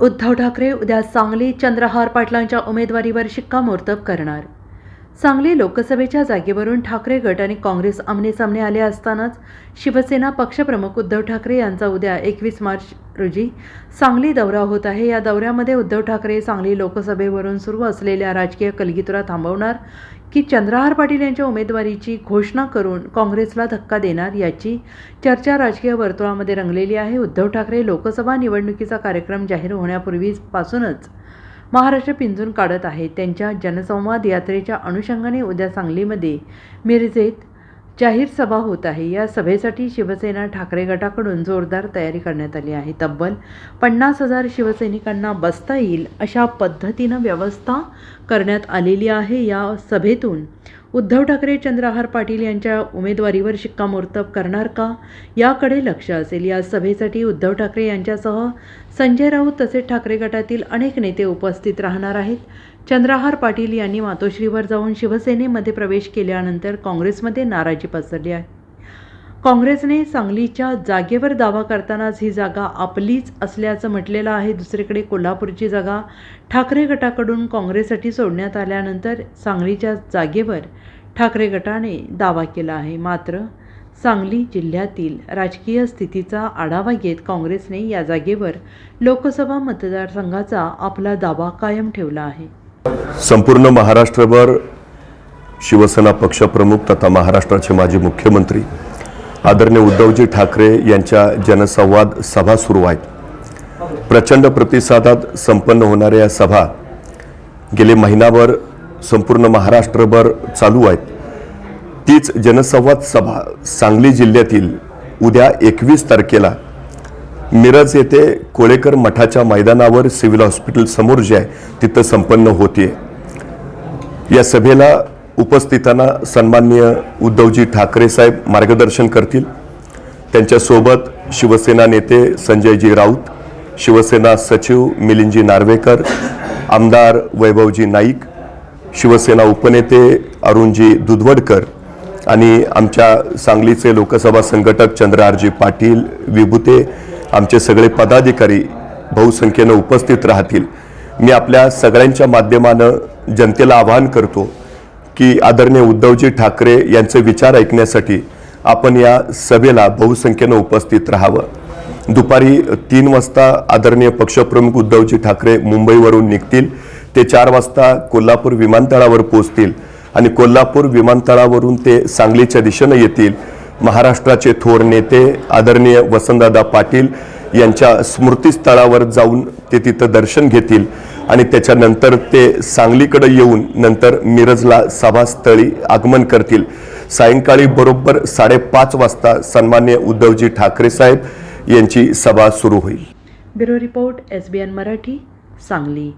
उद्धव ठाकरे उद्या सांगली चंद्रहार पाटलांच्या उमेदवारीवर शिक्कामोर्तब करणार. सांगली लोकसभेच्या जागेवरून ठाकरे गट आणि काँग्रेस आमनेसामने आले असतानाच शिवसेना पक्षप्रमुख उद्धव ठाकरे यांचा उद्या एकवीस मार्च रोजी सांगली दौरा होत आहे. या दौऱ्यामध्ये उद्धव ठाकरे सांगली लोकसभेवरून सुरू असलेल्या राजकीय कलगीतुरा थांबवणार. की चंद्रहार पाटील यांच्या उमेदवारीची घोषणा करून काँग्रेसला धक्का देणार याची चर्चा राजकीय वर्तुळामध्ये रंगलेली आहे. उद्धव ठाकरे लोकसभा निवडणुकीचा कार्यक्रम जाहीर होण्यापूर्वीपासूनच महाराष्ट्र पिंजून काढत आहे त्यांच्या जनसंवाद यात्रेच्या अनुषंगाने उद्या सांगलीमध्ये मिरजेत जाहीर सभा होत आहे. या सभेसाठी शिवसेना ठाकरे गटाकडून जोरदार तयारी करण्यात आली आहे. तब्बल पन्नास हजार शिवसैनिकांना बसता येईल अशा पद्धतीनं व्यवस्था करण्यात आलेली आहे. या सभेतून उद्धव ठाकरे चंद्रहार पाटील यांच्या उमेदवारीवर शिक्कामोर्तब करणार का? याकडे लक्ष असेल. या सभेसाठी उद्धव ठाकरे यांच्यासह संजय राऊत तसेच ठाकरे गटातील अनेक नेते उपस्थित राहणार आहेत. चंद्रहार पाटील यांनी मातोश्रीवर जाऊन शिवसेनेमध्ये प्रवेश केल्यानंतर काँग्रेसमध्ये नाराजी पसरली आहे. काँग्रेसने सांगलीच्या जागेवर दावा करतानाच ही जागा आपलीच असल्याचं म्हटलेलं आहे. दुसरीकडे कोल्हापूरची जागा ठाकरे गटाकडून काँग्रेससाठी सोडण्यात आल्यानंतर सांगलीच्या जागेवर ठाकरे गटाने दावा केला आहे. मात्र सांगली जिल्ह्यातील राजकीय स्थितीचा आढावा घेत काँग्रेसने या जागेवर लोकसभा मतदारसंघाचा आपला दावा कायम ठेवला आहे. संपूर्ण महाराष्ट्रभर शिवसेना पक्षप्रमुख तथा महाराष्ट्राचे माजी मुख्यमंत्री आदरणीय उद्धवजी ठाकरे यांच्या जनसंवाद सभा सुरू आहेत. प्रचंड प्रतिसादात संपन्न होणाऱ्या या सभा गेले महिनाभर संपूर्ण महाराष्ट्रभर चालू आहेत. तीच जनसंवाद सभा सांगली जिल्ह्यातील उद्या एकवीस तारखेला मिरज येथे कोळेकर मठाच्या मैदानावर सिव्हिल हॉस्पिटल समोर जे आहे तिथं संपन्न होते या सभेला उपस्थितांना सन्माननीय उद्धवजी ठाकरे साहेब मार्गदर्शन करतील. त्यांच्यासोबत शिवसेना नेते संजयजी राऊत शिवसेना सचिव मिलिंदजी नार्वेकर आमदार वैभवजी नाईक शिवसेना उपनेते अरुणजी दुधवडकर आणि आमच्या सांगलीचे लोकसभा संघटक चंद्रहारजी पाटील विभूते आमचे सगळे पदाधिकारी बहुसंख्येनं उपस्थित राहतील. मी आपल्या सगळ्यांच्या माध्यमानं जनतेला आवाहन करतो की आदरणीय उद्धवजी ठाकरे यांचे विचार ऐकण्यासाठी आपण या सभेला बहुसंख्येनं उपस्थित राहावं. दुपारी तीन वाजता आदरणीय पक्षप्रमुख उद्धवजी ठाकरे मुंबईवरून निघतील. ते चार वाजता कोल्हापूर विमानतळावर पोहोचतील आणि कोल्हापूर विमानतळावरून ते सांगलीच्या दिशेनं येतील. महाराष्ट्राचे थोर नेते आदरणीय वसंतदादा पाटील यांच्या स्मृतीस्थळावर जाऊन ते तिथं दर्शन घेतील आणि त्याच्यानंतर ते सांगलीकडे येऊन नंतर मिरजला सभास्थळी आगमन करतील. सायंकाळी बरोबर साडेपाच वाजता सन्मान्य उद्धवजी ठाकरे साहेब यांची सभा सुरू होईल. Bureau report S B N Marathi Sangli.